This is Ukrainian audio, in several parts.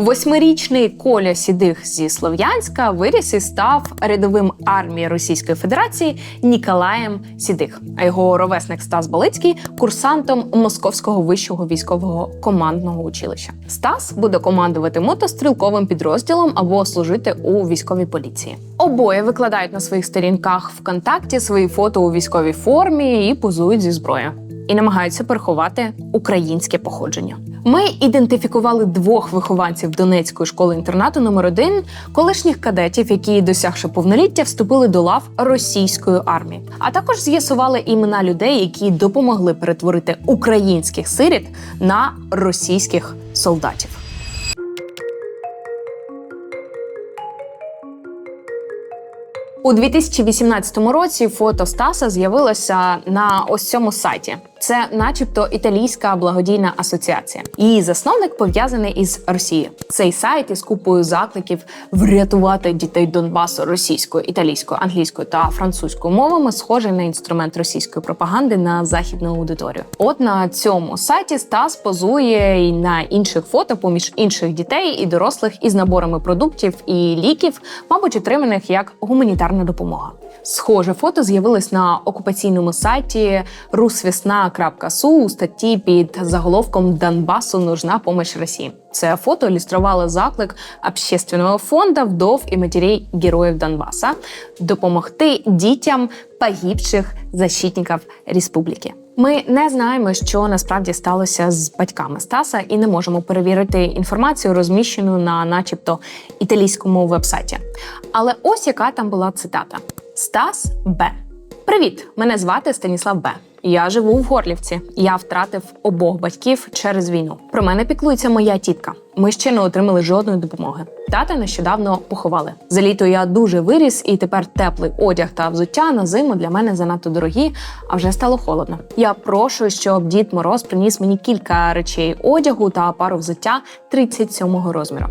Восьмирічний Коля Сідих зі Слов'янська виріс і став рядовим армії Російської Федерації Ніколаєм Сідих. А його ровесник Стас Балицький курсантом Московського вищого військового командного училища. Стас буде командувати мотострілковим підрозділом або служити у військовій поліції. Обоє викладають на своїх сторінках ВКонтакті свої фото у військовій формі і позують зі зброєю. І намагаються переховати українське походження. Ми ідентифікували двох вихованців Донецької школи інтернату номер 1 колишніх кадетів, які, досягши повноліття, вступили до лав російської армії. А також з'ясували імена людей, які допомогли перетворити українських сиріт на російських солдатів. У 2018 році фото Стаса з'явилося на ось цьому сайті. Це, начебто, італійська благодійна асоціація. Її засновник пов'язаний із Росією. Цей сайт із купою закликів врятувати дітей Донбасу російською, італійською, англійською та французькою мовами, схожий на інструмент російської пропаганди на західну аудиторію. От на цьому сайті Стас позує і на інших фото поміж інших дітей і дорослих із наборами продуктів і ліків, мабуть, отриманих як гуманітарна допомога. Схоже фото з'явилось на окупаційному сайті rusvesna.su у статті під заголовком Донбасу нужна помощь Росії. Це фото ілюструвало заклик общественного фонду вдов і матерей героїв Донбаса допомогти дітям погибших защитників республіки. Ми не знаємо, що насправді сталося з батьками Стаса, і не можемо перевірити інформацію, розміщену на, начебто, італійському вебсайті. Але ось яка там була цитата: Стас Б. Привіт! Мене звати Станіслав Б. Я живу в Горлівці. Я втратив обох батьків через війну. Про мене піклується моя тітка. Ми ще не отримали жодної допомоги. Тата нещодавно поховали. За літо я дуже виріс, і тепер теплий одяг та взуття на зиму для мене занадто дорогі, а вже стало холодно. Я прошу, щоб дід Мороз приніс мені кілька речей одягу та пару взуття 37-го розміру.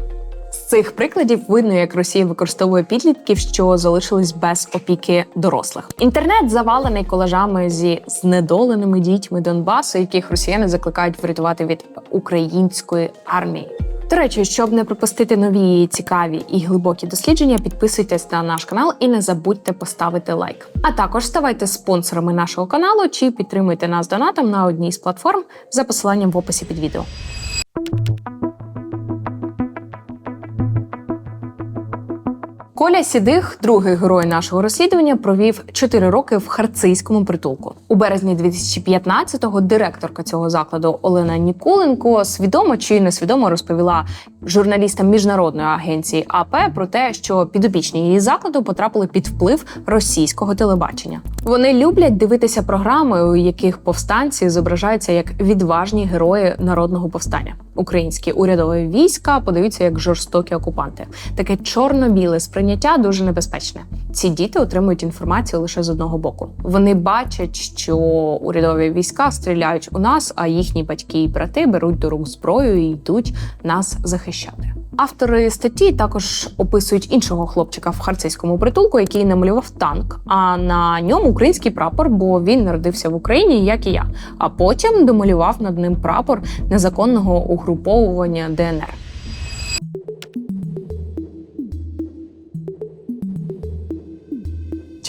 Цих прикладів видно, як Росія використовує підлітків, що залишились без опіки дорослих. Інтернет завалений колажами зі знедоленими дітьми Донбасу, яких росіяни закликають врятувати від української армії. До речі, щоб не пропустити нові цікаві і глибокі дослідження, підписуйтесь на наш канал і не забудьте поставити лайк. А також ставайте спонсорами нашого каналу чи підтримуйте нас донатом на одній з платформ за посиланням в описі під відео. Коля Сідих, другий герой нашого розслідування, провів 4 роки в харцизькому притулку. У березні 2015-го директорка цього закладу Олена Ніколенко свідомо чи несвідомо розповіла журналістам міжнародної агенції АП про те, що підопічні її закладу потрапили під вплив російського телебачення. Вони люблять дивитися програми, у яких повстанці зображаються як відважні герої народного повстання. Українські урядові війська подаються як жорстокі окупанти. Таке чорно-біле сприйняття дуже небезпечне. Ці діти отримують інформацію лише з одного боку. Вони бачать, що урядові війська стріляють у нас, а їхні батьки і брати беруть до рук зброю і йдуть нас захищати. Автори статті також описують іншого хлопчика в харцизькому притулку, який намалював танк. А на ньому український прапор, бо він народився в Україні, як і я. А потім домалював над ним прапор незаконного угруповування ДНР. –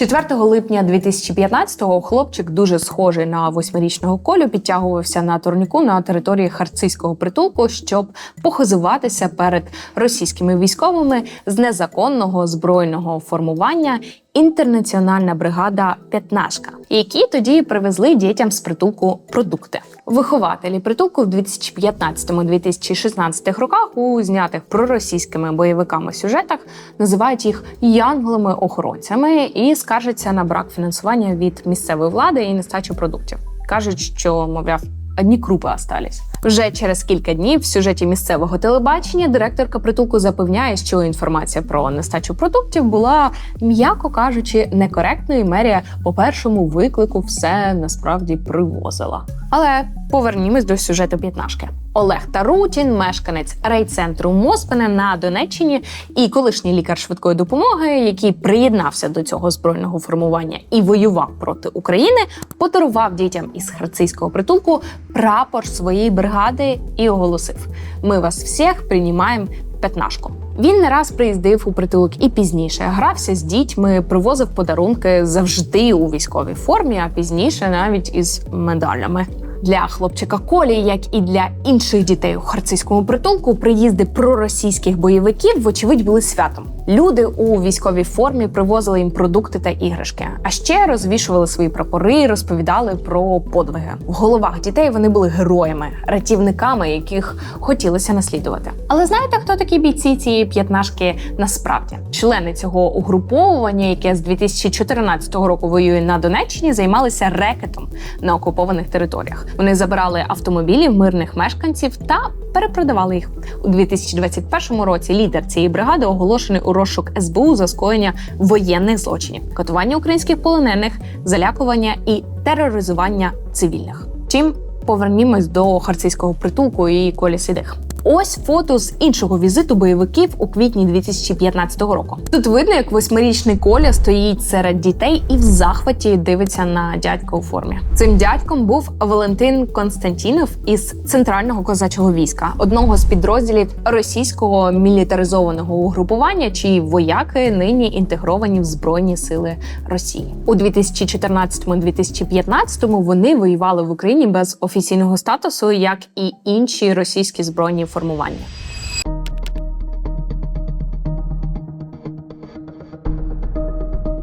4 липня 2015-го хлопчик, дуже схожий на восьмирічного колю, підтягувався на турніку на території харцизького притулку, щоб похизуватися перед російськими військовими з незаконного збройного формування інтернаціональна бригада П'ятнашка, які тоді привезли дітям з притулку продукти. Вихователі притулку в 2015-2016 роках у знятих проросійськими бойовиками сюжетах називають їх янголами-охоронцями і скаржаться на брак фінансування від місцевої влади і нестачу продуктів. кажуть, що мовляв. Одні крупи остались. Вже через кілька днів в сюжеті місцевого телебачення директорка притулку запевняє, що інформація про нестачу продуктів була, м'яко кажучи, некоректною. Мерія по першому виклику все насправді привозила. Але повернімось до сюжету п'ятнашки. Олег Тарутін, мешканець райцентру Моспене на Донеччині і колишній лікар швидкої допомоги, який приєднався до цього збройного формування і воював проти України, подарував дітям із харцизького притулку прапор своєї бригади і оголосив: Ми вас всіх приймаємо п'ятнашку. Він не раз приїздив у притулок і пізніше грався з дітьми, привозив подарунки завжди у військовій формі, а пізніше навіть із медалями. Для хлопчика Колі, як і для інших дітей у харцизькому притулку, приїзди проросійських бойовиків, вочевидь, були святом. Люди у військовій формі привозили їм продукти та іграшки, а ще розвішували свої прапори, розповідали про подвиги. В головах дітей вони були героями, рятівниками, яких хотілося наслідувати. Але знаєте, хто такі бійці цієї п'ятнашки насправді? Члени цього угруповування, яке з 2014 року воює на Донеччині, займалися рекетом на окупованих територіях. Вони забирали автомобілі мирних мешканців та перепродавали їх у 2021 році. Лідер цієї бригади оголошений у розшук СБУ за скоєння воєнних злочинів, катування українських полонених, залякування і тероризування цивільних. Чим повернімось до харцизького притулку і колі сидих. Ось фото з іншого візиту бойовиків у квітні 2015 року. Тут видно, як восьмирічний Коля стоїть серед дітей і в захваті дивиться на дядька у формі. Цим дядьком був Валентин Константінов із центрального козачого війська, одного з підрозділів російського мілітаризованого угрупування, чиї вояки нині інтегровані в збройні сили Росії у 2014-2015 Вони воювали в Україні без офіційного статусу, як і інші російські збройні формування формування.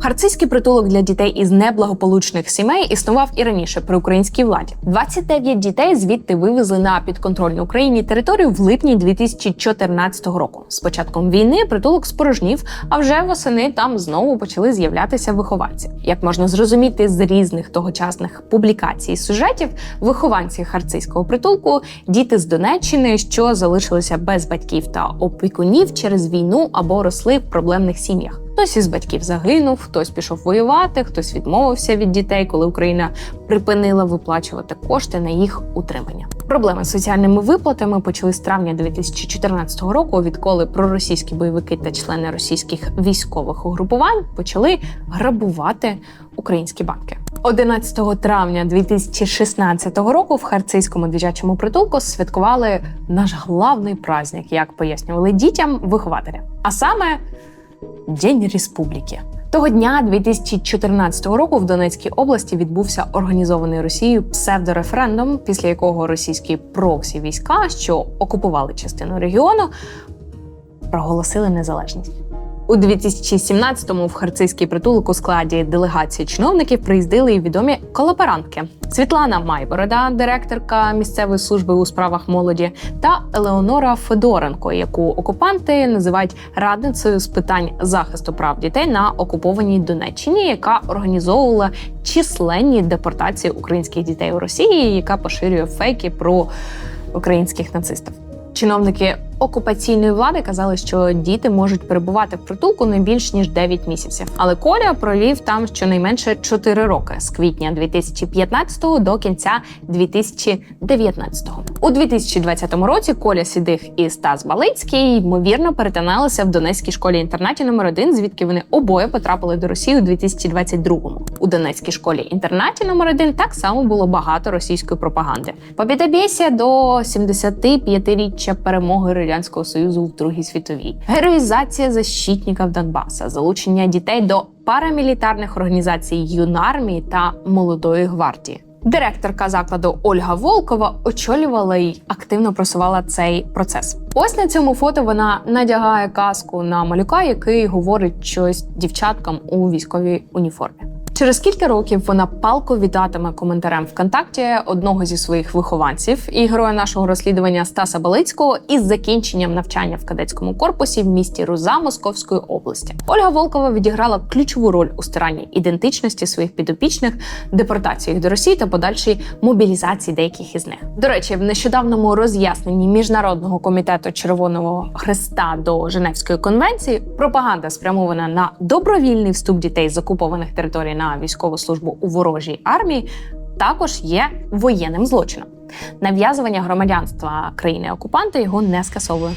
Харцизький притулок для дітей із неблагополучних сімей існував і раніше при українській владі. 29 дітей звідти вивезли на підконтрольну Україні територію в липні 2014 року. З початком війни притулок спорожнів, а вже восени там знову почали з'являтися вихованці. Як можна зрозуміти з різних тогочасних публікацій сюжетів, вихованці харцизького притулку діти з Донеччини, що залишилися без батьків та опікунів через війну або росли в проблемних сім'ях. Хтось із батьків загинув, хтось пішов воювати, хтось відмовився від дітей, коли Україна припинила виплачувати кошти на їх утримання. Проблеми з соціальними виплатами почали з травня 2014 року, відколи проросійські бойовики та члени російських військових угрупувань почали грабувати українські банки. 11 травня 2016 року в харцизькому дитячому притулку святкували наш главний праздник, як пояснювали дітям вихователя. А саме День Республіки. Того дня, 2014 року, в Донецькій області відбувся організований Росією псевдореферендум, після якого російські проксі війська, що окупували частину регіону, проголосили незалежність. У 2017-му в харцизький притулок у складі делегації чиновників приїздили і відомі колаборантки Світлана Майборода, директорка місцевої служби у справах молоді, та Елеонора Федоренко, яку окупанти називають радницею з питань захисту прав дітей на окупованій Донеччині, яка організовувала численні депортації українських дітей у Росії, яка поширює фейки про українських нацистів. Чиновники окупаційної влади казали, що діти можуть перебувати в притулку не більш ніж 9 місяців. Але Коля провів там щонайменше 4 роки з квітня 2015 до кінця 2019. У 2020 році Коля Сідих і Стас Балицький ймовірно перетиналися в Донецькій школі інтернаті номер 1 звідки вони обоє потрапили до Росії у 2022-му. У Донецькій школі інтернаті номер 1 так само було багато російської пропаганди. Побідобєсія до 75-річчя перемоги радянського союзу в Другій світовій, героїзація защитників Донбаса, залучення дітей до парамілітарних організацій юнармії та молодої гвардії. Директорка закладу Ольга Волкова очолювала й активно просувала цей процес. Ось на цьому фото вона надягає каску на малюка, який говорить щось дівчаткам у військовій уніформі. Через кілька років вона палко вітатиме коментарем ВКонтакті одного зі своїх вихованців і героя нашого розслідування Стаса Балицького із закінченням навчання в кадетському корпусі в місті Руза Московської області. Ольга Волкова відіграла ключову роль у стиранні ідентичності своїх підопічних, депортації їх до Росії та подальшій мобілізації деяких із них. До речі, в нещодавному роз'ясненні міжнародного комітету Червоного Хреста до Женевської конвенції пропаганда спрямована на добровільний вступ дітей з окупованих територій на військову службу у ворожій армії, також є воєнним злочином. Нав'язування громадянства країни-окупанта його не скасовує.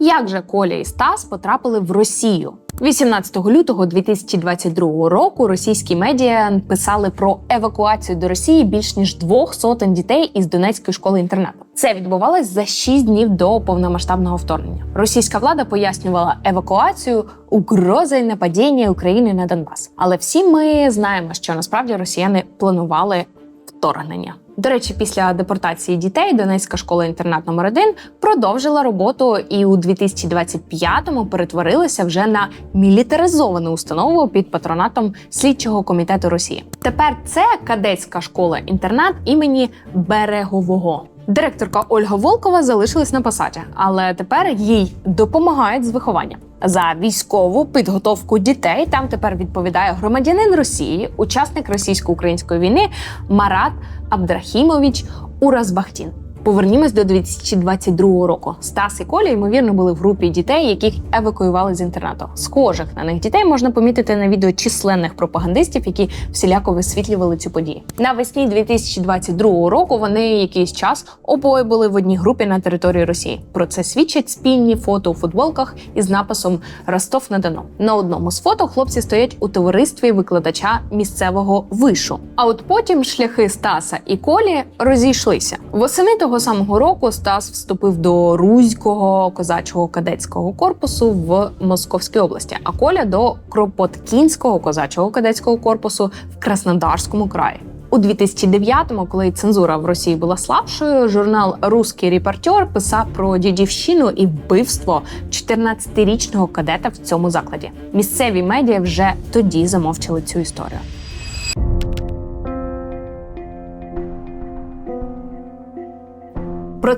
Як же Коля і Стас потрапили в Росію? 18 лютого 2022 року російські медіа писали про евакуацію до Росії більш ніж двох сотень дітей із Донецької школи інтернату. Це відбувалось за шість днів до повномасштабного вторгнення. Російська влада пояснювала евакуацію угрозою нападіння України на Донбас. Але всі ми знаємо, що насправді росіяни планували вторгнення. До речі, після депортації дітей Донецька школа інтернат номер 1 продовжила роботу і у 2025-му перетворилася вже на мілітаризовану установу під патронатом слідчого комітету Росії. Тепер це кадетська школа інтернат імені Берегового. Директорка Ольга Волкова залишилась на посаді, але тепер їй допомагають з вихованням. За військову підготовку дітей там тепер відповідає громадянин Росії, учасник російсько-української війни Марат Абдрахімович Уразбахтін. Повернімось до 2022 року. Стас і Коля ймовірно були в групі дітей, яких евакуювали з інтернату. Схожих на них дітей можна помітити на відео численних пропагандистів, які всіляко висвітлювали цю подію. Навесні 2022 року вони якийсь час обоє були в одній групі на території Росії. Про це свідчать спільні фото у футболках із написом Ростов на Дону. На одному з фото хлопці стоять у товаристві викладача місцевого вишу. А от потім шляхи Стаса і Колі розійшлися. Восени того самого року Стас вступив до Руського козачого кадетського корпусу в Московській області, а Коля до Кропоткінського козачого кадетського корпусу в Краснодарському краї. У 2009-му, коли цензура в Росії була слабшою, журнал Руський репортер писав про дідівщину і вбивство 14-річного кадета в цьому закладі. Місцеві медіа вже тоді замовчали цю історію.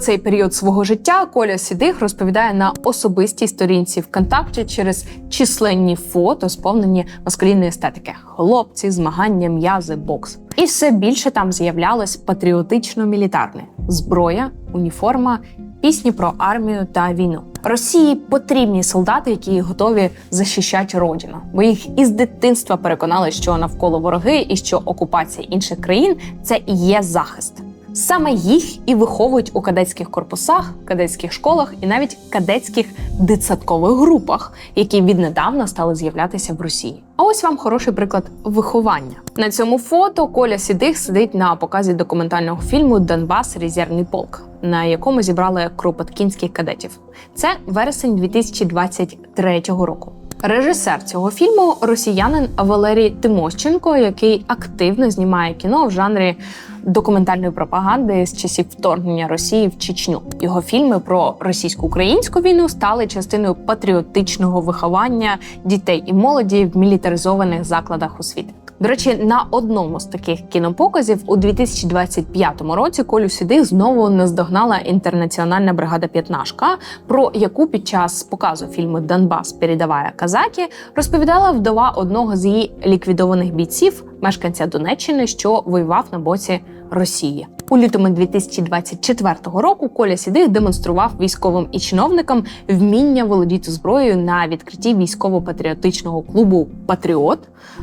Цей період свого життя Коля Сідих розповідає на особистій сторінці ВКонтакті через численні фото, сповнені маскулінної естетики: хлопці, змагання, м'язи, бокс. І все більше там з'являлось патріотично-мілітарне зброя, уніформа, пісні про армію та війну. Росії потрібні солдати, які готові захищати родину, бо їх із дитинства переконали, що навколо вороги і що окупація інших країн це і є захист. Саме їх і виховують у кадетських корпусах, кадетських школах і навіть кадетських дитсадкових групах, які віднедавна стали з'являтися в Росії. А ось вам хороший приклад виховання. На цьому фото Коля Сідих сидить на показі документального фільму Донбас Резервний полк, на якому зібрали кропоткінських кадетів. Це вересень 2023 року. Режисер цього фільму росіянин Валерій Тимощенко, який активно знімає кіно в жанрі документальної пропаганди з часів вторгнення Росії в Чечню. Його фільми про російсько-українську війну стали частиною патріотичного виховання дітей і молоді в мілітаризованих закладах освіти. До речі, на одному з таких кінопоказів у 2025 році Колю Сідих знову наздогнала інтернаціональна бригада П'ятнашка, про яку під час показу фільму Донбас передаває казаки розповідала вдова одного з її ліквідованих бійців, мешканця Донеччини, що воював на боці Росії. У лютому 2024 року Коля Сідих демонстрував військовим і чиновникам вміння володіти зброєю на відкритті військово-патріотичного клубу Патріот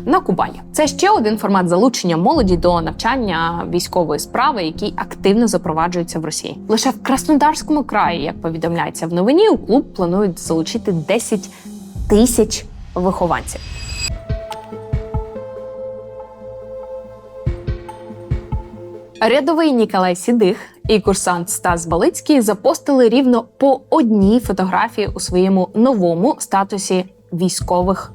на Кубані. Це ще один формат залучення молоді до навчання військової справи, який активно запроваджується в Росії. Лише в Краснодарському краї, як повідомляється в новині, у клуб планують залучити 10 тисяч вихованців. Рядовий Ніколай Сідих і курсант Стас Балицький запостили рівно по одній фотографії у своєму новому статусі військових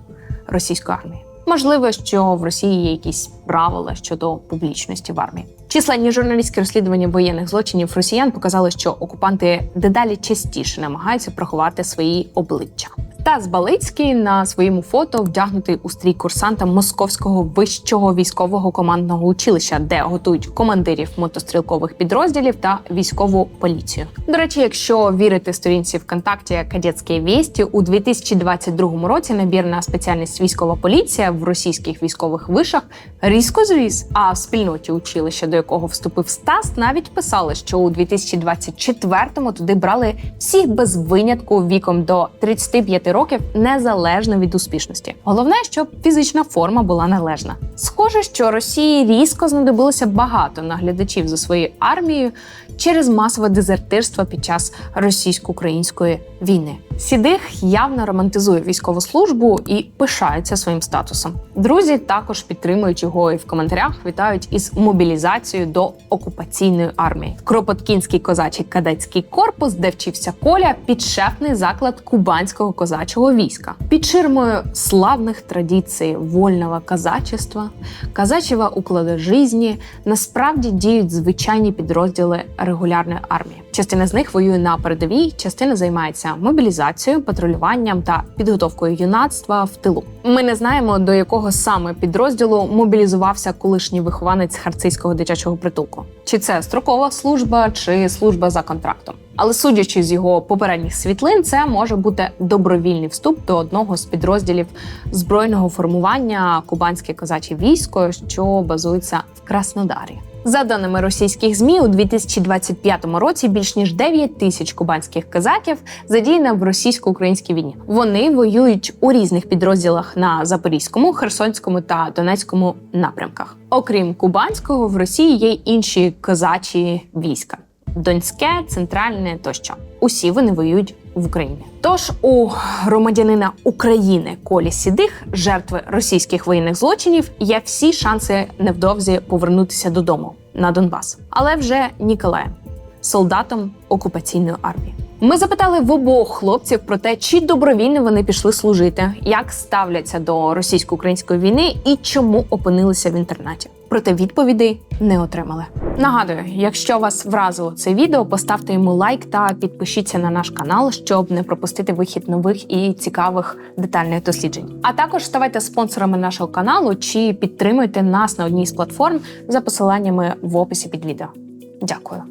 російської армії. Можливо, що в Росії є якісь правила щодо публічності в армії. Численні журналістські розслідування воєнних злочинів росіян показали, що окупанти дедалі частіше намагаються приховати свої обличчя. Стас Балицький на своєму фото вдягнутий у стрій курсанта Московського вищого військового командного училища, де готують командирів мотострілкових підрозділів та військову поліцію. До речі, якщо вірити сторінці ВКонтакті «Кадетські вісті, у 2022 році набір на спеціальність військова поліція в російських військових вишах різко зріс. А в спільноті училища, до якого вступив Стас, навіть писали, що у 2024-му туди брали всіх без винятку віком до 35 років незалежно від успішності. Головне, щоб фізична форма була належна. Схоже, що Росії різко знадобилося багато наглядачів за своєю армією через масове дезертирство під час російсько-української війни. Сідих явно романтизує військову службу і пишається своїм статусом. Друзі також підтримують його і в коментарях вітають із мобілізацією до окупаційної армії. Кропоткінський козачий кадетський корпус, де вчився Коля, підшефний заклад кубанського козачого війська. Під ширмою славних традицій вольного казачества, казачого уклада житті насправді діють звичайні підрозділи регулярної армії. Частина з них воює на передовій, частина займається мобілізацією, патрулюванням та підготовкою юнацтва в тилу. Ми не знаємо до якого саме підрозділу мобілізувався колишній вихованець харцизького дитячого притулку. Чи це строкова служба, чи служба за контрактом. Але судячи з його попередніх світлин, це може бути добровільний вступ до одного з підрозділів збройного формування Кубанське козаче військо, що базується в Краснодарі. За даними російських змі, у 2025 році більш ніж 9 тисяч кубанських козаків задіяно в російсько-українській війні. Вони воюють у різних підрозділах на Запорізькому, Херсонському та Донецькому напрямках. Окрім кубанського, в Росії є інші козачі війська. Донське, центральне тощо. Усі вони воюють в Україні. Тож у громадянина України Колі Сідих, жертви російських воєнних злочинів, є всі шанси невдовзі повернутися додому на Донбас, але вже Ніколаєм, солдатом окупаційної армії. Ми запитали в обох хлопців про те, чи добровільно вони пішли служити, як ставляться до російсько-української війни і чому опинилися в інтернаті. Проте відповідей не отримали. Нагадую, якщо вас вразило це відео, поставте йому лайк та підпишіться на наш канал, щоб не пропустити вихід нових і цікавих детальних досліджень. А також ставайте спонсорами нашого каналу чи підтримуйте нас на одній з платформ за посиланнями в описі під відео. Дякую.